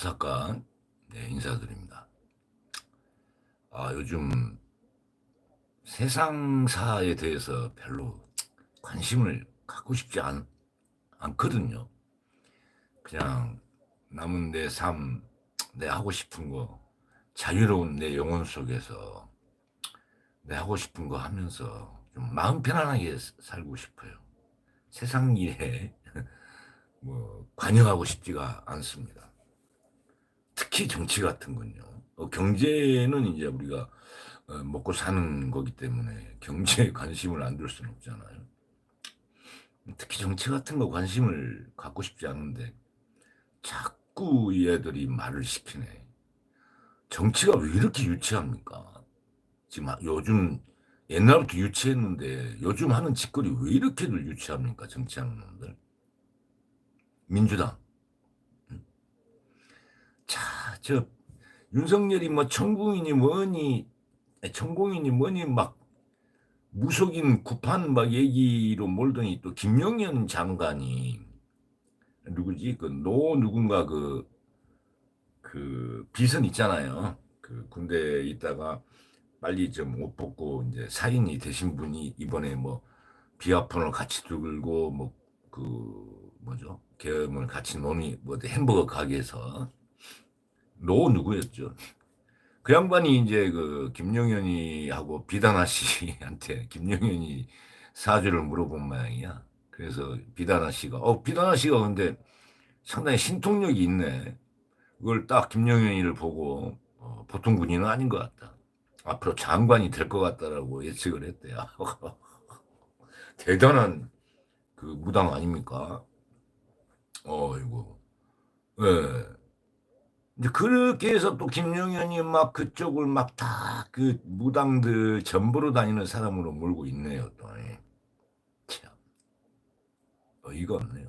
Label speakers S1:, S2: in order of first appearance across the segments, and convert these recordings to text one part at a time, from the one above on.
S1: 화사간 네, 인사드립니다. 아, 요즘 세상사에 대해서 별로 관심을 갖고 싶지 않, 않거든요. 그냥 남은 내 삶, 내 하고 싶은 거, 자유로운 내 영혼 속에서 내 하고 싶은 거 하면서 좀 마음 편안하게 살고 싶어요. 세상 일에 뭐 관여하고 싶지가 않습니다. 특히 정치 같은 건요. 어, 경제는 이제 우리가 어, 먹고 사는 거기 때문에 경제에 관심을 안 둘 수는 없잖아요. 특히 정치 같은 거 관심을 갖고 싶지 않은데 자꾸 얘들이 말을 시키네. 정치가 왜 이렇게 유치합니까? 지금 하- 요즘 옛날부터 유치했는데 요즘 하는 짓거리 왜 이렇게들 유치합니까? 정치하는 놈들. 민주당. 저 윤석열이 뭐 천공이니 뭐니 천공이니 뭐니 막 무속인 구판 막 얘기로 몰더니 또 김영현 장관이 누구지 그 노 누군가 그그 비선 있잖아요. 그 군대에 있다가 빨리 좀 옷 벗고 이제 사인이 되신 분이 이번에 뭐 비아폰을 같이 들고 뭐 그 뭐죠 계엄을 같이 논의 뭐 햄버거 가게에서 노 누구였죠? 그 양반이 이제 그 김영현이하고 비다나 씨한테 김영현이 사주를 물어본 모양이야. 그래서 비다나 씨가 어 비다나 씨가 근데 상당히 신통력이 있네. 그걸 딱 김영현이를 보고 어, 보통 군인은 아닌 것 같다. 앞으로 장관이 될 것 같다라고 예측을 했대요. 대단한 그 무당 아닙니까? 어이고. 예. 이제 그렇게 해서 또 김영현이 막 그쪽을 막 다 그 무당들 전보로 다니는 사람으로 몰고 있네요, 또. 예. 참. 어이가 없네요.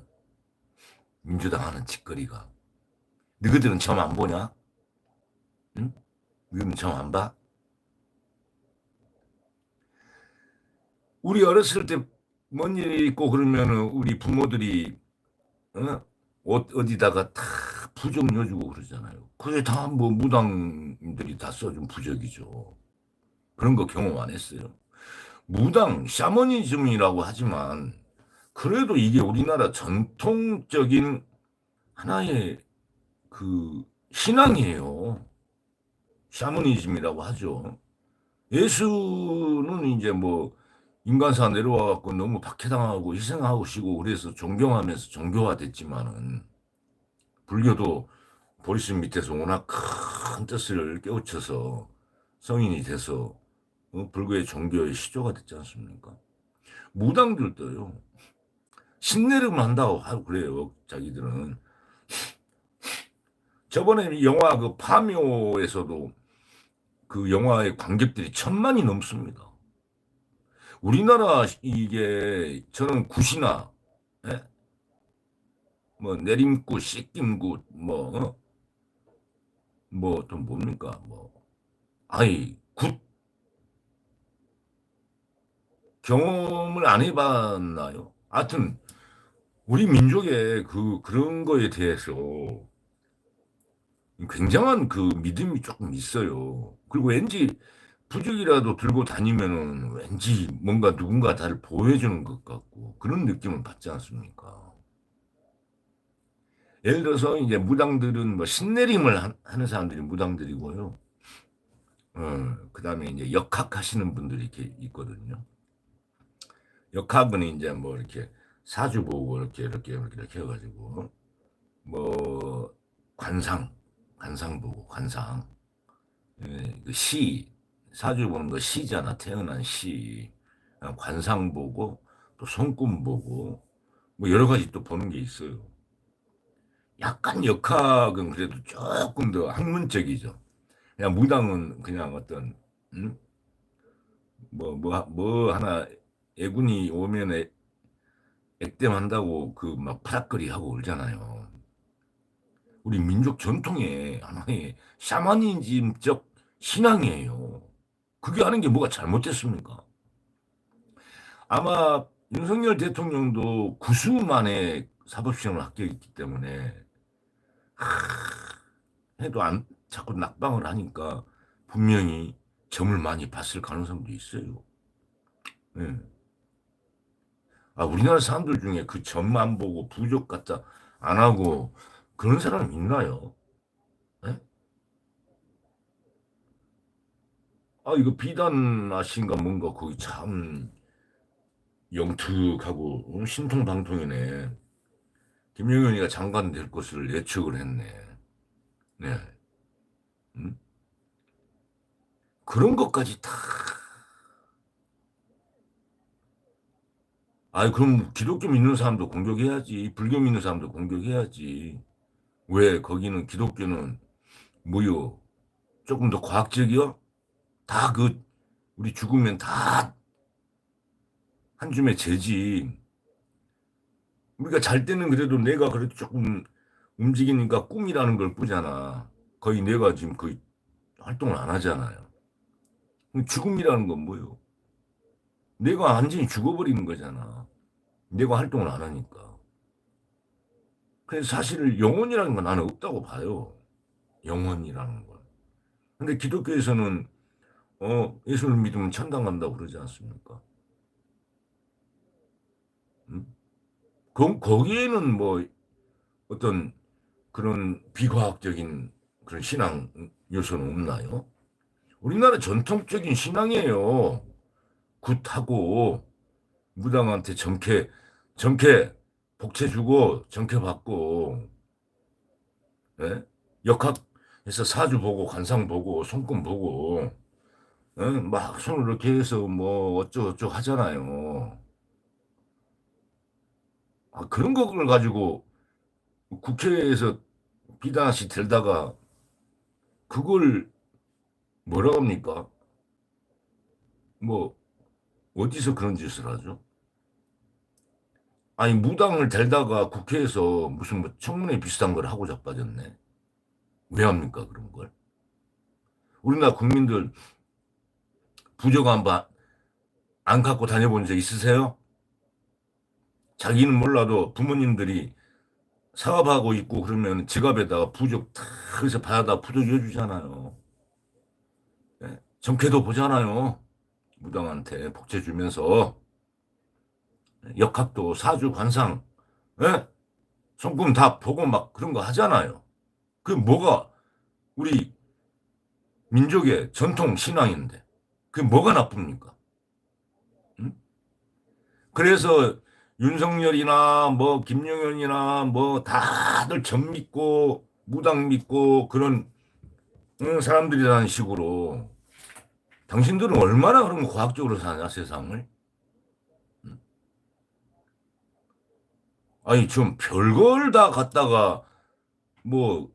S1: 민주당 하는 짓거리가. 너희들은 점 안 보냐? 응? 너희는 점안 봐? 우리 어렸을 때 뭔 일이 있고 그러면은 우리 부모들이 어? 옷 어디다가 다 부적 넣어주고 그러잖아요. 그게 다 뭐 무당들이 다 써준 부적이죠. 그런 거 경험 안 했어요. 무당, 샤머니즘이라고 하지만 그래도 이게 우리나라 전통적인 하나의 그 신앙이에요. 샤머니즘이라고 하죠. 예수는 이제 뭐 인간사 내려와 갖고 너무 박해당하고 희생하고 시고 그래서 존경하면서 종교화됐지만은 불교도 보리스 밑에서 워낙 큰 뜻을 깨우쳐서 성인이 돼서 어, 불교의 종교의 시조가 됐지 않습니까? 무당들도요 신내림을 한다고 하고 그래요 자기들은 저번에 영화 그 파묘에서도 그 영화의 관객들이 천만이 넘습니다. 우리나라 이게 저는 굿이나 예? 뭐 내림굿, 씻김굿 뭐뭐또 뭡니까 뭐 아이 굿 경험을 안 해봤나요? 하여튼 우리 민족의 그 그런 거에 대해서 굉장한 그 믿음이 조금 있어요. 그리고 왠지 부적이라도 들고 다니면은 왠지 뭔가 누군가 나를 보호해주는 것 같고 그런 느낌을 받지 않습니까? 예를 들어서 이제 무당들은 뭐 신내림을 하- 하는 사람들이 무당들이고요. 어, 그 다음에 이제 역학 하시는 분들이 이렇게 있거든요. 역학은 이제 뭐 이렇게 사주 보고 이렇게 이렇게 이렇게, 이렇게 해가지고 뭐 관상, 관상 보고 관상, 예, 그 시, 사주 보는 거 시잖아. 태어난 시. 어, 관상 보고 또 손금 보고 뭐 여러 가지 또 보는 게 있어요. 약간 역학은 그래도 조금 더 학문적이죠. 그냥 무당은 그냥 어떤 음? 뭐, 뭐, 뭐 하나 애군이 오면 애, 액땜한다고 그 막 파닥거리 하고 울잖아요. 우리 민족 전통의 하나의 샤머니즘적 신앙이에요. 그게 하는 게 뭐가 잘못됐습니까? 아마 윤석열 대통령도 구수 만에 사법시험을 합격했기 때문에 하, 해도 안 자꾸 낙방을 하니까 분명히 점을 많이 봤을 가능성도 있어요. 예. 아, 우리나라 사람들 중에 그 점만 보고 부족 같다 안 하고 그런 사람 있나요? 예? 아, 이거 비단아신가 뭔가 거기 참 영특하고 어, 신통방통이네. 김영현이가 장관 될 것을 예측을 했네. 네. 음? 그런 것까지 다. 아이, 그럼 기독교 믿는 사람도 공격해야지. 불교 믿는 사람도 공격해야지. 왜 거기는 기독교는 뭐요? 조금 더 과학적이요? 다 그, 우리 죽으면 다 한 줌의 죄지. 우리가 잘 때는 그래도 내가 그래도 조금 움직이니까 꿈이라는 걸 꾸잖아. 거의 내가 지금 거의 활동을 안 하잖아요. 죽음이라는 건 뭐예요? 내가 완전히 죽어버리는 거잖아. 내가 활동을 안 하니까. 그래서 사실 영혼이라는 건 나는 없다고 봐요. 영혼이라는 건. 근데 기독교에서는 어, 예수를 믿으면 천당 간다고 그러지 않습니까? 음? 그, 거기에는 뭐 어떤 그런 비과학적인 그런 신앙 요소는 없나요? 우리나라 전통적인 신앙이에요. 굿하고 무당한테 정캐 정캐 복채 주고 정캐 받고 예? 역학에서 사주 보고 관상 보고 손금 보고 예? 막 손을 이렇게 해서 뭐 어쩌고저쩌고 하잖아요. 아, 그런 거를 가지고 국회에서 비단씩 들다가 그걸 뭐라 합니까? 뭐 어디서 그런 짓을 하죠? 아니 무당을 들다가 국회에서 무슨 뭐 청문회 비슷한 걸 하고 자빠졌네. 왜 합니까 그런 걸? 우리나라 국민들 부적 한번 안 갖고 다녀본 적 있으세요? 자기는 몰라도 부모님들이 사업하고 있고 그러면 지갑에다가 부적 탁 해서 받아다 부적 해주잖아요. 예? 정쾌도 보잖아요. 무당한테 복채 주면서 역학도 사주 관상 예? 손금 다 보고 막 그런 거 하잖아요. 그 뭐가 우리 민족의 전통 신앙인데 그게 뭐가 나쁩니까? 응? 그래서 윤석열이나 뭐 김영현이나 뭐 다들 점 믿고 무당 믿고 그런 응, 사람들이라는 식으로 당신들은 얼마나 그런 과학적으로 사냐 세상을? 응? 아니 좀 별걸 다 갖다가 뭐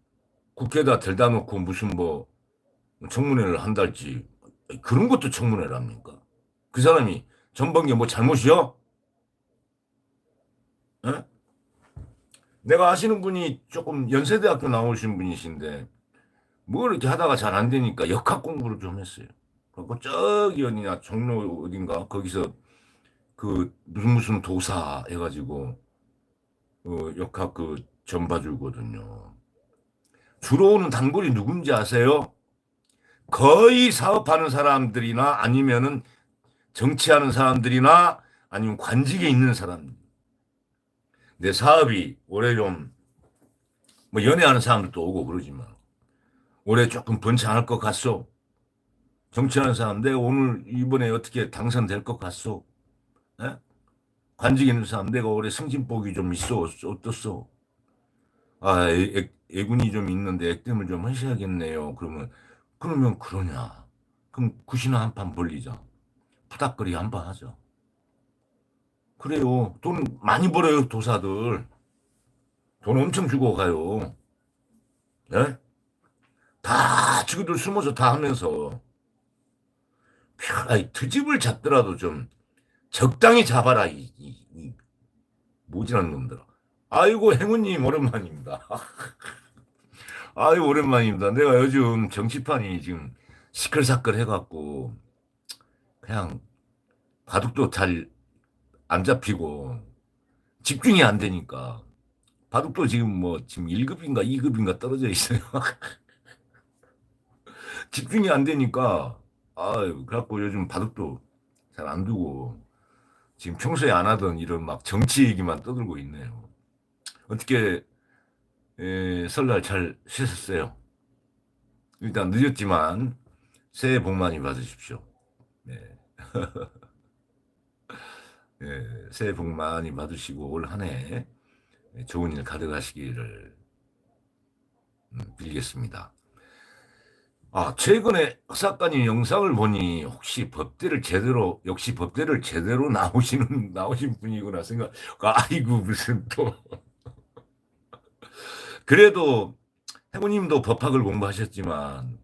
S1: 국회에다 들다 놓고 무슨 뭐 청문회를 한달지 그런 것도 청문회를 합니까? 그 사람이 전반기 뭐 잘못이요? 에? 내가 아시는 분이 조금 연세대학교 나오신 분이신데 뭐 이렇게 하다가 잘 안 되니까 역학 공부를 좀 했어요. 그리고 저기 어디냐 종로 어딘가 거기서 그 무슨 무슨 도사 해가지고 어, 역학 그점 봐주거든요. 주로 오는 단골이 누군지 아세요? 거의 사업하는 사람들이나 아니면은 정치하는 사람들이나 아니면 관직에 있는 사람. 내 사업이 올해 좀 뭐 연애하는 사람들도 오고 그러지만 올해 조금 번창할 것 같소. 정치하는 사람 내가 오늘 이번에 어떻게 당선될 것 같소. 에? 관직 있는 사람 내가 올해 승진복이 좀 있어 어떻소? 아 애, 애, 애군이 좀 있는데 액땜을 좀 하셔야겠네요. 그러면 그러면 그러냐? 그럼 굿이나 한 판 벌리자. 푸닥거리 한 판 하자. 그래요. 돈 많이 벌어요, 도사들. 돈 엄청 주고 가요. 예? 다 지구들 숨어서 다 하면서. 아이, 트집을 잡더라도 좀 적당히 잡아라, 이, 이, 이 모질한 놈들아. 아이고, 행운님, 오랜만입니다. 아유, 오랜만입니다. 내가 요즘 정치판이 지금 시끌사끌 해갖고, 그냥 바둑도 잘 안 잡히고, 집중이 안 되니까, 바둑도 지금 뭐, 지금 1급인가 2급인가 떨어져 있어요. 집중이 안 되니까 아유 그래갖고 요즘 바둑도 잘 안 두고 지금 평소에 안 하던 이런 막 정치 얘기만 떠들고 있네요. 어떻게 에, 설날 잘 쉬셨어요? 일단 늦었지만 새해 복 많이 받으십시오. 네. 예, 새해 복 많이 받으시고 올 한 해 좋은 일 가득하시기를 음, 빌겠습니다. 아, 최근에 작가님 영상을 보니 혹시 법대를 제대로 역시 법대를 제대로 나오시는 나오신 분이구나 생각. 아이고 무슨 또 그래도 해모님도 법학을 공부하셨지만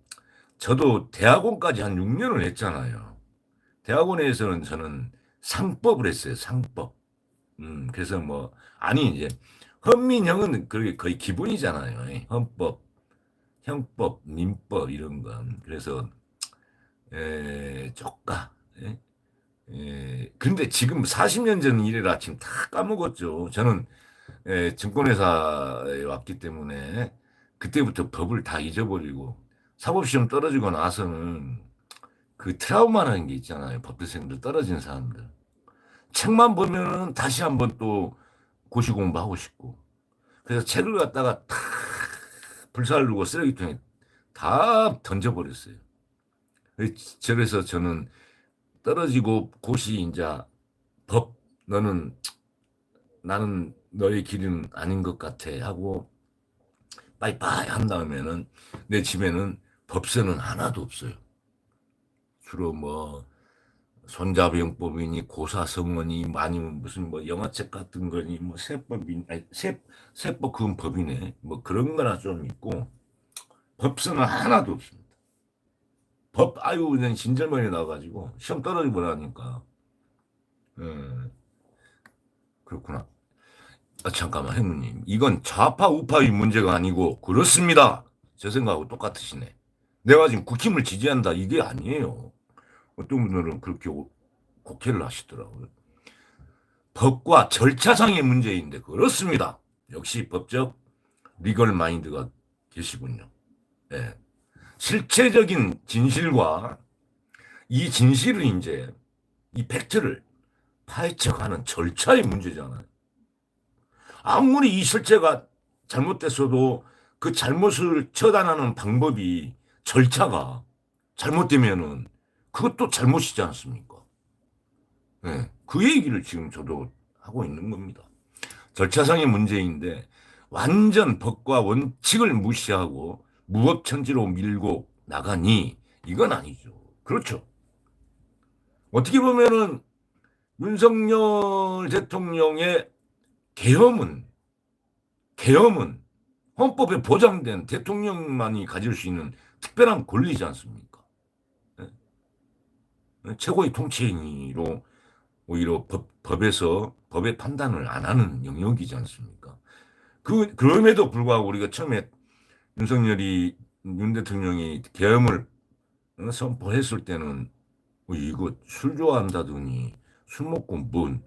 S1: 저도 대학원까지 한 6년을 했잖아요. 대학원에서는 저는 상법을 했어요. 상법. 음, 그래서 뭐 아니 이제 헌민형은 그게 거의 기본이잖아요. 헌법, 형법, 민법 이런 건. 그래서 에, 조까. 예? 에, 근데 지금 40년 전 일이라 지금 다 까먹었죠. 저는 에, 증권회사에 왔기 때문에 그때부터 법을 다 잊어버리고 사법시험 떨어지고 나서는 그 트라우마라는 게 있잖아요. 법대생들 떨어진 사람들. 책만 보면은 다시 한번 또 고시 공부하고 싶고. 그래서 책을 갖다가 다 불살르고 쓰레기통에 다 던져버렸어요. 그래서 저는 떨어지고 고시 이제 법 너는 나는 너의 길은 아닌 것 같아 하고 빠이빠이 한 다음에는 내 집에는 법서는 하나도 없어요. 주로 뭐 손자병법이니 고사성어니 아니면 무슨 뭐 영화책 같은 거니 뭐 세법이 아니 세 세법 그건 법이네 뭐 그런 거나 좀 있고 법서는 하나도 없습니다. 법 아유 그냥 진절머리 나가지고 시험 떨어지고 나니까 음, 그렇구나. 아, 잠깐만 행무님 이건 좌파 우파의 문제가 아니고 그렇습니다. 제 생각하고 똑같으시네. 내가 지금 국힘을 지지한다 이게 아니에요. 어떤 분들은 그렇게 곡해를 하시더라고요. 법과 절차상의 문제인데 그렇습니다. 역시 법적 리걸 마인드가 계시군요. 예. 실체적인 진실과 이 진실을 이제 이 팩트를 파헤쳐가는 절차의 문제잖아요. 아무리 이 실체가 잘못됐어도 그 잘못을 처단하는 방법이 절차가 잘못되면은 그것도 잘못이지 않습니까? 네, 그 얘기를 지금 저도 하고 있는 겁니다. 절차상의 문제인데 완전 법과 원칙을 무시하고 무법천지로 밀고 나가니 이건 아니죠. 그렇죠. 어떻게 보면은 윤석열 대통령의 계엄은 계엄은 헌법에 보장된 대통령만이 가질 수 있는 특별한 권리지 않습니까? 최고의 통치행위로 오히려 법, 법에서 법의 판단을 안 하는 영역이지 않습니까? 그, 그럼에도 불구하고 우리가 처음에 윤석열이 윤 대통령이 계엄을 선포했을 때는 뭐 이거 술 좋아한다더니 술 먹고 뭔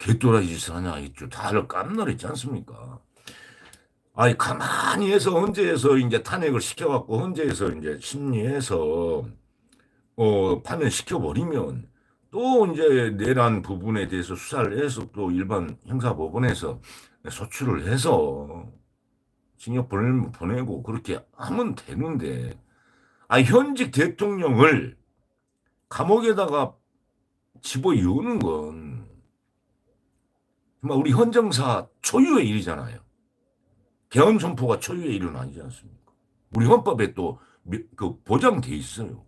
S1: 개또라이 짓을 하냐 했죠. 다들 깜놀했지 않습니까? 아니 가만히 해서 헌재에서 이제 탄핵을 시켜갖고 헌재에서 이제 심리해서 어, 파면시켜버리면 또 이제 내란 부분에 대해서 수사를 해서 또 일반 형사법원에서 소출을 해서 징역 보내면 보내고 그렇게 하면 되는데 아 현직 대통령을 감옥에다가 집어넣는 건 정말 우리 헌정사 초유의 일이잖아요. 개헌 선포가 초유의 일은 아니지 않습니까? 우리 헌법에 또 그 보장돼 있어요.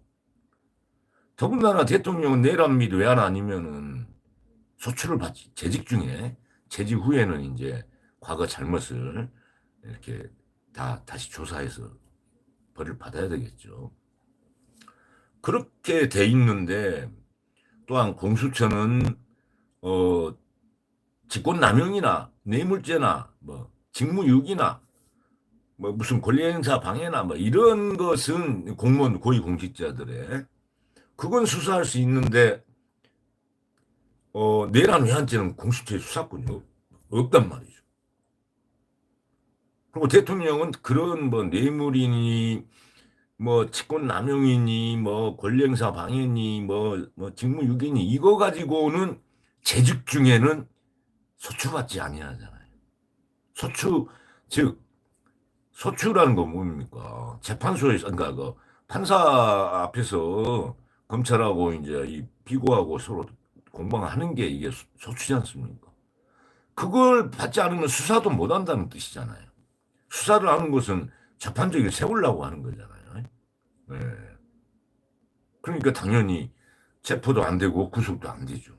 S1: 더군다나 대통령은 내란 및 외환 아니면은 소출을 받지. 재직 중에 재직 후에는 이제 과거 잘못을 이렇게 다 다시 조사해서 벌을 받아야 되겠죠. 그렇게 돼 있는데 또한 공수처는 어 직권 남용이나 뇌물죄나 뭐 직무유기나 뭐 무슨 권리행사 방해나 뭐 이런 것은 공무원 고위공직자들의 그건 수사할 수 있는데 어, 내란 외환죄는 공수처의 수사권이 없단 말이죠. 그리고 대통령은 그런 뭐 뇌물이니 뭐 직권 남용이니 뭐 권리행사 방해니 뭐 뭐 직무유기니 이거 가지고는 재직 중에는 소추받지 아니하잖아요. 소추 즉 소추라는 건 뭡니까? 재판소에서 그러니까 그 판사 앞에서 검찰하고 이제 이 피고하고 서로 공방하는 게 이게 소- 소추지 않습니까? 그걸 받지 않으면 수사도 못 한다는 뜻이잖아요. 수사를 하는 것은 재판적으로 세우려고 하는 거잖아요. 네. 그러니까 당연히 체포도 안 되고 구속도 안 되죠.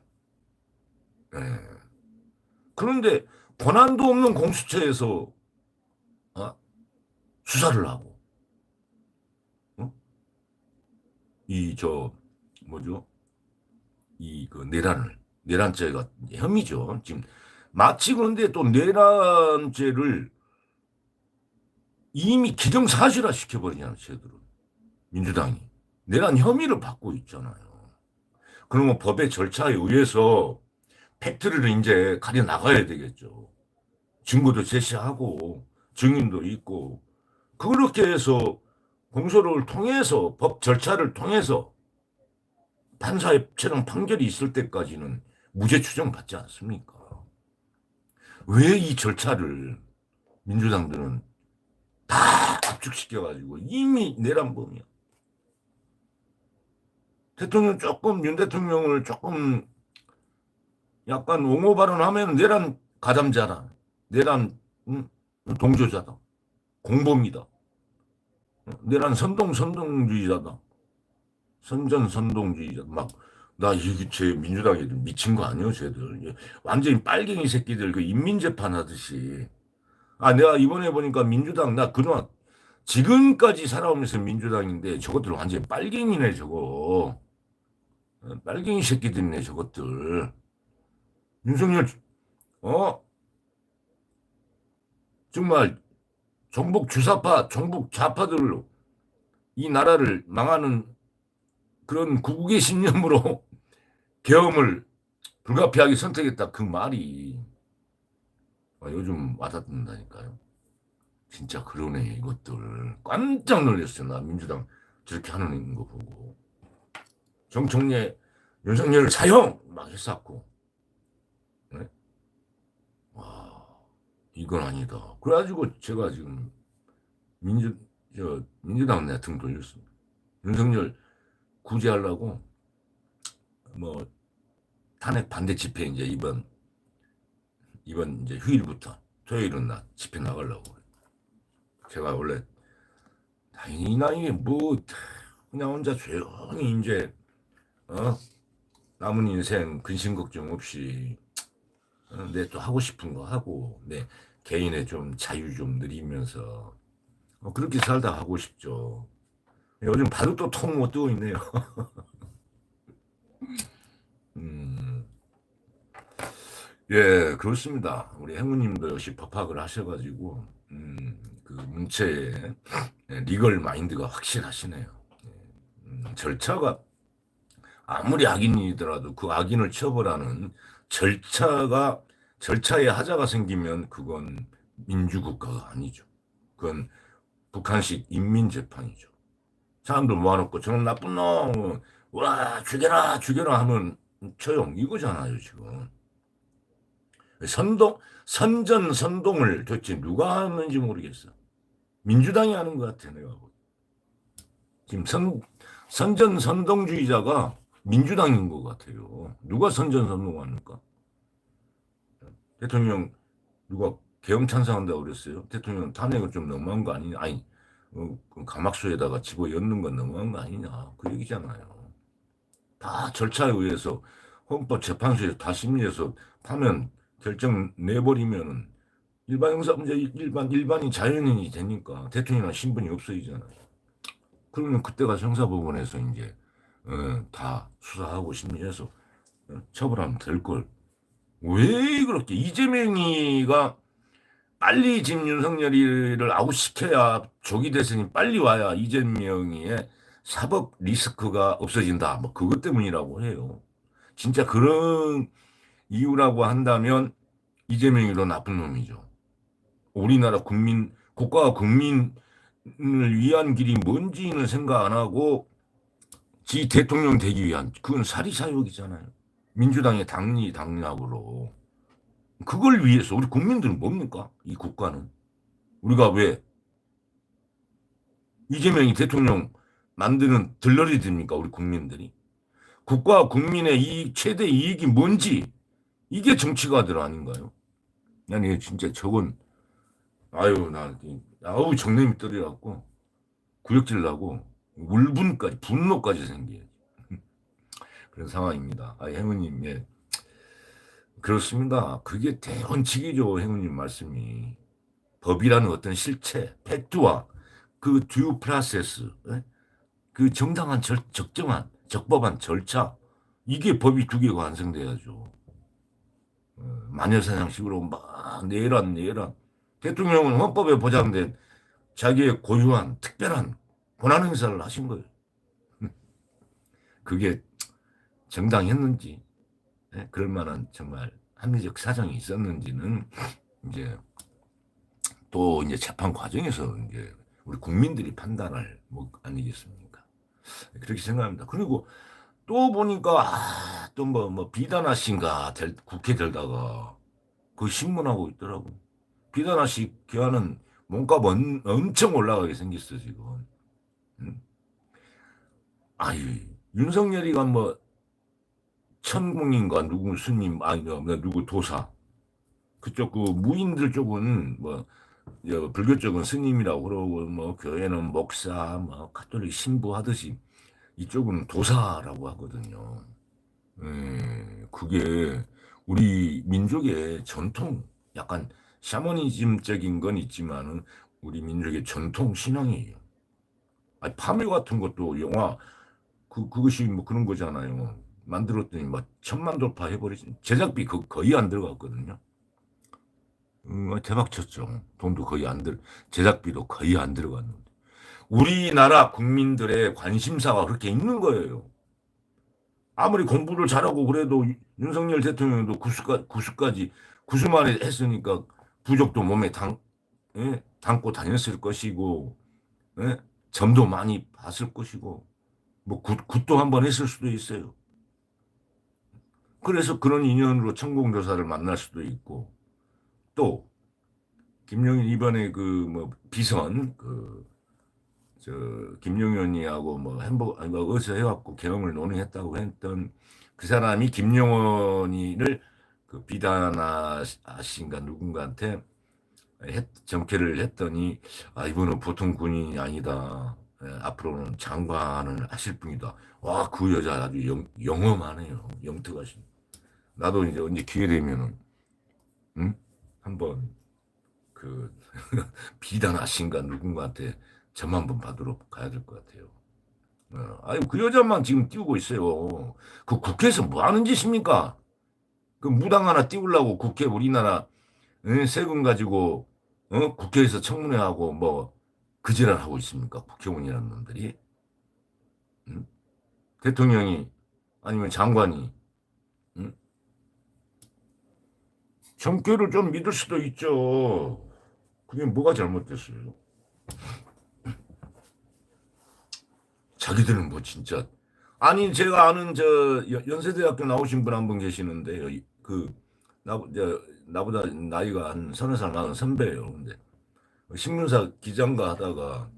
S1: 네. 그런데 권한도 없는 공수처에서 어? 수사를 하고 어? 이저 뭐죠? 이 그 내란을 내란죄가 혐의죠. 지금 마치 그런데 또 내란죄를 이미 기정사실화 시켜버리잖아요, 쟤들은. 민주당이. 내란 혐의를 받고 있잖아요. 그러면 법의 절차에 의해서 팩트를 이제 가려 나가야 되겠죠. 증거도 제시하고 증인도 있고 그렇게 해서 공소를 통해서 법 절차를 통해서 판사의 최종 판결이 있을 때까지는 무죄 추정 받지 않습니까? 왜 이 절차를 민주당들은 다 압축시켜가지고 이미 내란범이야. 대통령 조금 윤 대통령을 조금 약간 옹호 발언하면 내란 가담자다. 내란 음, 동조자다. 공범이다. 어, 내란 선동 선동주의자다. 선전 선동주의자. 막 나 이게 제 민주당 애들 미친 거 아니에요, 쟤들. 예, 완전히 빨갱이 새끼들 그 인민 재판 하듯이. 아, 내가 이번에 보니까 민주당 나 그동안 지금까지 살아오면서 민주당인데 저것들 완전히 빨갱이네 저거. 어, 빨갱이 새끼들이네 저것들. 윤석열 어? 정말 정복 주사파, 정복 좌파들로 이 나라를 망하는 그런 구국의 신념으로 계엄을 불가피하게 선택했다. 그 말이. 아, 요즘 와닿는다니까요. 진짜 그러네 이것들. 깜짝 놀랐어요. 나 민주당 저렇게 하는 거 보고. 정청래 윤석열 사형! 막 했었고 네? 와 이건 아니다. 그래가지고 제가 지금 민주 저 민주당 내가 등 돌렸습니다. 윤석열 구제하려고 뭐 탄핵 반대 집회 이제 이번 이번 이제 휴일부터 토요일은 나 집회 나가려고. 제가 원래 당연히 나 이게 뭐 그냥 혼자 조용히 이제 어? 남은 인생 근심 걱정 없이 어, 내또 하고 싶은 거 하고 내 개인의 좀 자유 좀 누리면서 어, 그렇게 살다 하고 싶죠. 요즘 바로 또통못 뜨고 있네요. 음. 예, 그렇습니다. 우리 행우님도 역시 법학을 하셔가지고, 음, 그 문체의 예, 리걸 마인드가 확실하시네요. 예, 음, 절차가 아무리 악인이더라도 그 악인을 처벌하는 절차가, 절차에 하자가 생기면 그건 민주국가가 아니죠. 그건 북한식 인민재판이죠. 사람들 모아놓고 저런 나쁜 놈, 와, 죽여라, 죽여라 하면 처용 이거잖아요, 지금. 선동, 선전, 선동을 도대체 누가 하는지 모르겠어. 민주당이 하는 것 같아, 내가. 지금 선, 선전, 선동주의자가 민주당인 것 같아요. 누가 선전, 선동합니까? 대통령, 누가 계엄 찬성한다고 그랬어요? 대통령 탄핵은 좀 너무한 거 아니냐? 아니, 어, 그 가막수에다가 집어 넣는 건 너무한 거 아니냐? 그 얘기잖아요. 다 절차에 의해서 헌법재판소에서 다 심리해서 파면 결정 내버리면 일반 형사 문제 일반 일반인 자연인이 되니까 대통령 신분이 없어지잖아요. 그러면 그때 가서 형사법원에서 이제 어, 다 수사하고 심리해서 어, 처벌하면 될 걸. 왜 그렇게 이재명이가 빨리 지금 윤석열이를 아웃시켜야 조기 대선이 빨리 와야 이재명이의 사법 리스크가 없어진다. 뭐 그것 때문이라고 해요. 진짜 그런 이유라고 한다면 이재명이 더 나쁜 놈이죠. 우리나라 국민, 국가와 국민 위한 길이 뭔지는 생각 안 하고 지 대통령 되기 위한 그건 사리사욕이잖아요. 민주당의 당리 당락으로 그걸 위해서 우리 국민들은 뭡니까? 이 국가는 우리가 왜 이재명이 대통령 만드는 들러리 됩니까? 우리 국민들이 국가 국민의 이익 최대 이익이 뭔지 이게 정치가들 아닌가요? 난 이게 진짜 저건 아유 나 아우 정념이 떨어갖고 구역질 나고 울분까지 분노까지 생겨요. 그런 상황입니다. 아 행우님 예 그렇습니다. 그게 대원칙이죠 행우님 말씀이 법이라는 어떤 실체 팩트와 그 듀 프로세스 예? 그 정당한 절, 적정한 적법한 절차 이게 법이 두 개가 완성돼야죠. 어, 마녀사냥식으로 막 내란 내란 대통령은 헌법에 보장된 자기의 고유한 특별한 권한 행사를 하신 거예요. 그게 정당했는지 예? 그럴 만한 정말 합리적 사정이 있었는지는 이제 또 이제 재판 과정에서 이제 우리 국민들이 판단할 뭐 아니겠습니까? 그렇게 생각합니다. 그리고 또 보니까 아, 또뭐 뭐 비단아씨인가 될, 국회 들다가 그 신문하고 있더라고. 비단아씨 교환은 몸값 엄, 엄청 올라가게 생겼어 지금. 응? 아유 윤석열이가 뭐 천공인가 누구 스님 아니 뭐 누구 도사 그쪽 그 무인들 쪽은 뭐 저, 불교 쪽은 스님이라고 그러고 뭐 교회는 목사 뭐 가톨릭 신부 하듯이 이쪽은 도사라고 하거든요. 예, 그게 우리 민족의 전통 약간 샤머니즘적인 건 있지만은 우리 민족의 전통 신앙이에요. 아니 파묘 같은 것도 영화 그 그것이 뭐 그런 거잖아요. 만들었더니 막 천만 돌파 해버리지 제작비 그 거의 안 들어갔거든요. 음, 대박 쳤죠. 돈도 거의 안 들, 제작비도 거의 안 들어갔는데. 우리나라 국민들의 관심사가 그렇게 있는 거예요. 아무리 공부를 잘하고 그래도 윤석열 대통령도 구수까, 구수까지, 구수만 했으니까 부족도 몸에 당, 예? 담고 다녔을 것이고, 예? 점도 많이 봤을 것이고, 뭐 굿, 굿도 한번 했을 수도 있어요. 그래서 그런 인연으로 천공조사를 만날 수도 있고, 또 김용인 이번에 그 뭐 비선 그 저 김용현이하고 뭐 햄버거 아니 뭐 어디서 해갖고 계엄을 논의했다고 했던 그 사람이 김용원이를 그 비단아 씨인가 누군가한테 했, 정케를 했더니 아 이분은 보통 군인이 아니다. 예, 앞으로는 장관을 하실 분이다. 와 그 여자 아주 영, 영험하네요. 영특하신. 나도 이제 언제 기회 되면은 응? 한번 그 비단하신가 누군가한테 점 한번 받으러 가야 될 것 같아요. 어, 아유 그 여자만 지금 띄우고 있어요. 그 국회에서 뭐 하는 짓입니까? 그 무당 하나 띄우려고 국회 우리나라 응? 세금 가지고 어? 국회에서 청문회하고 뭐 그지랄 하고 있습니까? 국회의원이라는 놈들이 응? 대통령이 아니면 장관이 응? 정교를 좀 믿을 수도 있죠. 그게 뭐가 잘못됐어요? 자기들은 뭐 진짜 아니 제가 아는 저 연- 연세대학교 나오신 분 한 분 계시는데요. 이- 그 나, 저, 나보다 나이가 한 서너 살 많은 선배예요. 근데 신문사 기장가 하다가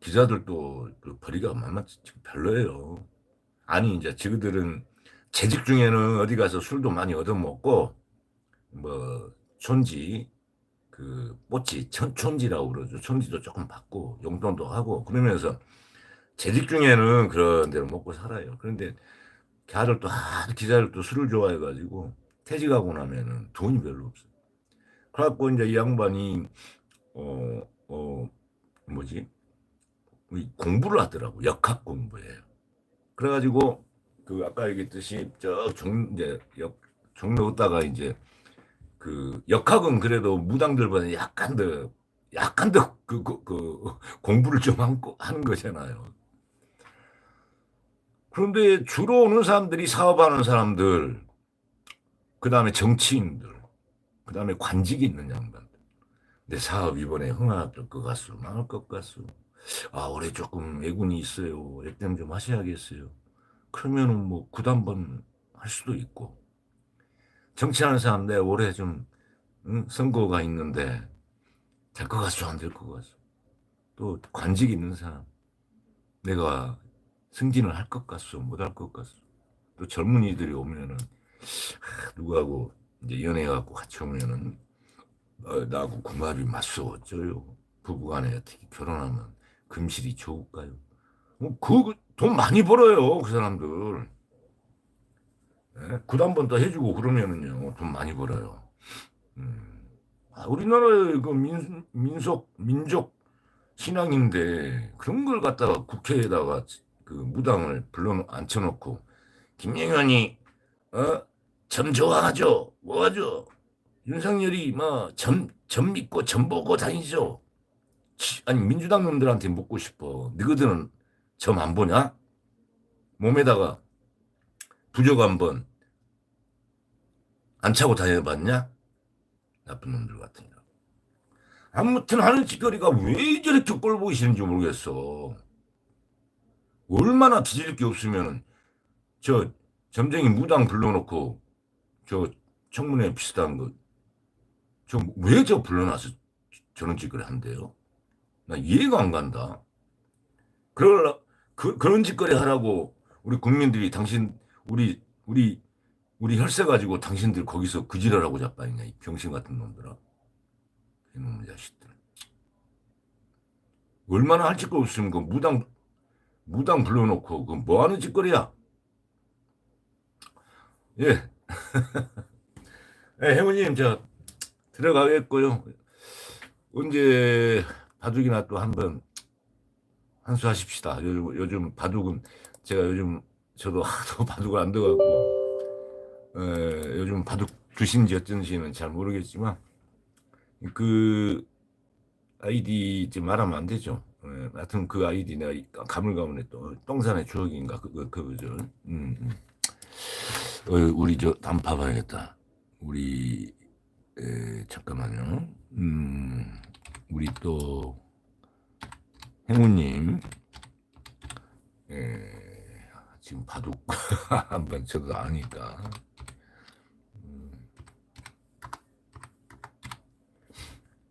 S1: 기자들도 그 벌이가 만만치 별로예요. 아니 이제 지그들은 재직 중에는 어디 가서 술도 많이 얻어먹고 뭐 촌지 그 뽀치 촌, 촌지라고 그러죠. 촌지도 조금 받고 용돈도 하고 그러면서 재직 중에는 그런 대로 먹고 살아요. 그런데 걔들도 아, 기자들도 술을 좋아해가지고 퇴직하고 나면은 돈이 별로 없어요. 그래갖고 이제 이 양반이 어, 어, 뭐지? 이 공부를 하더라고. 역학 공부예요. 그래가지고 그 아까 얘기했듯이 저종 이제 역 종로 오다가 이제 그 역학은 그래도 무당들보다 약간 더 약간 더그 그, 그 공부를 좀 하는 거잖아요. 그런데 주로 오는 사람들이 사업하는 사람들, 그 다음에 정치인들, 그 다음에 관직이 있는 양반들. 내 사업 이번에 흥할 것 같소, 망할 것 같소. 아, 올해 조금 애군이 있어요. 액땜 좀 하셔야겠어요. 그러면은 뭐 구단번 할 수도 있고. 정치하는 사람 내 올해 좀 응? 선거가 있는데 될 것 같소, 안 될 것 같소. 또 관직 있는 사람 내가 승진을 할 것 같소, 못 할 것 같소. 또 젊은이들이 오면은 하, 누구하고 이제 연애하고 같이 오면은 어, 나하고 궁합이 맞소 어쩌요 부부간에 어떻게 결혼하면 금실이 좋을까요? 뭐 그돈 많이 벌어요 그 사람들. 예? 구단번 더 해주고 그러면은요 돈 많이 벌어요. 음. 아, 우리나라의 그 민, 민속 민족 신앙인데 그런 걸 갖다가 국회에다가 그 무당을 불러 앉혀놓고 김영현이 어 점 좋아하죠? 뭐하죠? 윤석열이 뭐점점 믿고 점 보고 다니죠? 치, 아니 민주당 놈들한테 묻고 싶어. 너희들은 점 안 보냐? 몸에다가 부적 한번 안 차고 다녀봤냐? 나쁜 놈들 같은 거 아무튼 하는 짓거리가 왜 저렇게 꼴 싫은지 모르겠어. 얼마나 뒤질 게 없으면 저 점쟁이 무당 불러놓고 저 청문회 비슷한 거 저 왜 저 불러놔서 저런 짓거리 한대요? 나 이해가 안 간다. 그럴 그, 그런 짓거리 하라고 우리 국민들이 당신 우리 우리 우리 혈세 가지고 당신들 거기서 그지랄하고 자빠이냐 이 병신 같은 놈들아 이놈의 자식들 얼마나 할 짓거 없으면 그 무당 무당 불러놓고 그 뭐하는 짓거리야 예. 네, 해무님, 저, 들어가겠고요. 언제 바둑이나 또 한번 한수하십시다. 요즘, 요즘 바둑은 제가 요즘 저도 하도 바둑을 안 들어가고, 에, 요즘 바둑 두신지 어쩐지는 잘 모르겠지만, 그 아이디 좀 말하면 안 되죠. 에, 하여튼 그 아이디 내가 가물가물해 또, 똥산의 추억인가, 그, 그, 그거죠. 음, 음. 어, 우리 저 단파 봐야겠다. 우리 에, 잠깐만요. 음, 우리 또 행우님 에, 지금 바둑 한번 저도 아니까. 음.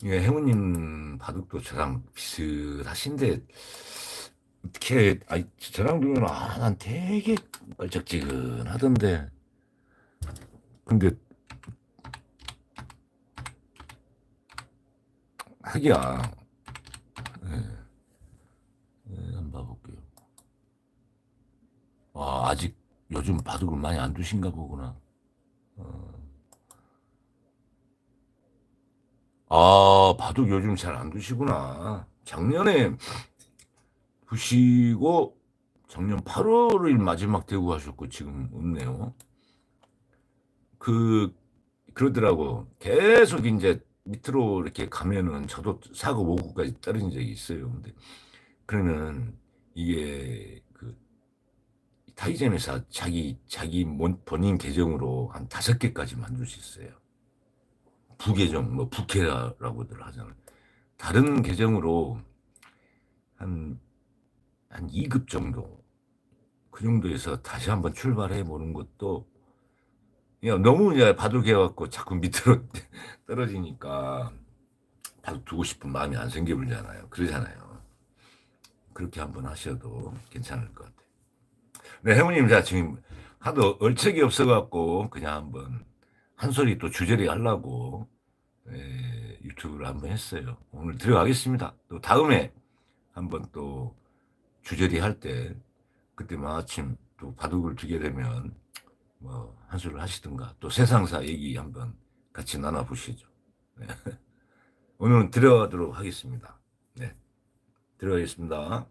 S1: 예, 행우님 바둑도 저랑 비슷하신데 어떻게 아이 저랑 보면 아난 되게 얼쩍지근하던데 근데 하기야 예. 예, 한번 봐볼게요 아 아직 요즘 바둑을 많이 안 두신가 보구나 어. 아 바둑 요즘 잘 안 두시구나 작년에 두시고 작년 8월을 마지막 대구 하셨고 지금 없네요. 그 그러더라고. 계속 이제 밑으로 이렇게 가면은 저도 4급 5급까지 떨어진 적이 있어요. 근데 그러면 이게 그 타이점에서 자기 자기 본인 계정으로 한 다섯 개까지 만들 수 있어요. 부계정 뭐 부캐라고들 하잖아요. 다른 계정으로 한한 2급 정도 그 정도에서 다시 한번 출발해 보는 것도 너무 이제 바둑해 갖고 자꾸 밑으로 떨어지니까 바둑 두고 싶은 마음이 안 생겨 불잖아요. 그러잖아요. 그렇게 한번 하셔도 괜찮을 것 같아요. 네, 해무님 제가 지금 하도 얼척이 없어 갖고 그냥 한번 한 소리 또 주저리 하려고 예, 유튜브를 한번 했어요. 오늘 들어가겠습니다. 또 다음에 한번 또 주저리 할 때 그때 마침 또 바둑을 두게 되면 뭐 한수를 하시든가 또 세상사 얘기 한번 같이 나눠보시죠. 네. 오늘은 들어가도록 하겠습니다. 네. 들어가겠습니다.